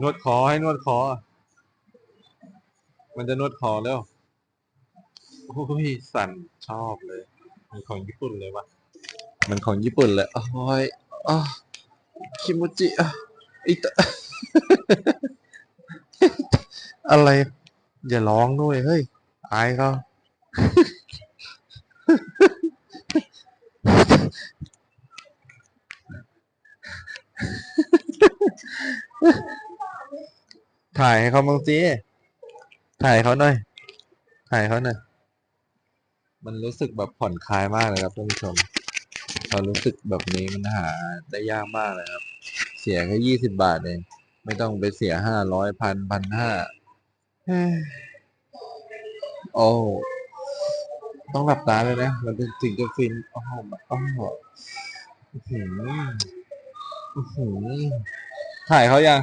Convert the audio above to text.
นวดคอให้นวดคอ มันจะนวดคอแล้ว โอ้ย สั่นชอบเลย มันของญี่ปุ่นเลยวะมันของญี่ปุ่นเลยโอ้ยอ๋คิมุจิอะอิตะอะไร อย่าร้องด้วย เฮ้ย อายเขา ถ่ายให้เขาบ้างสิถ่ายเขาหน่อย ถ่ายเขาหน่อย มันรู้สึกแบบผ่อนคลายมากเลยครับท่านผู้ชมควารู้สึกแบบนี้มันหาได้ยากมากเลยครับ เสียแค่ยี่สิบบาทเอง ไม่ต้องไปเสียห้าร้อยพันพันห้าโอ้ต้องหลับตาเลยนะ มันถึงจะฟินโอ้โหโอ้โหอื้อหืออื้อหือถ่ายเขายัง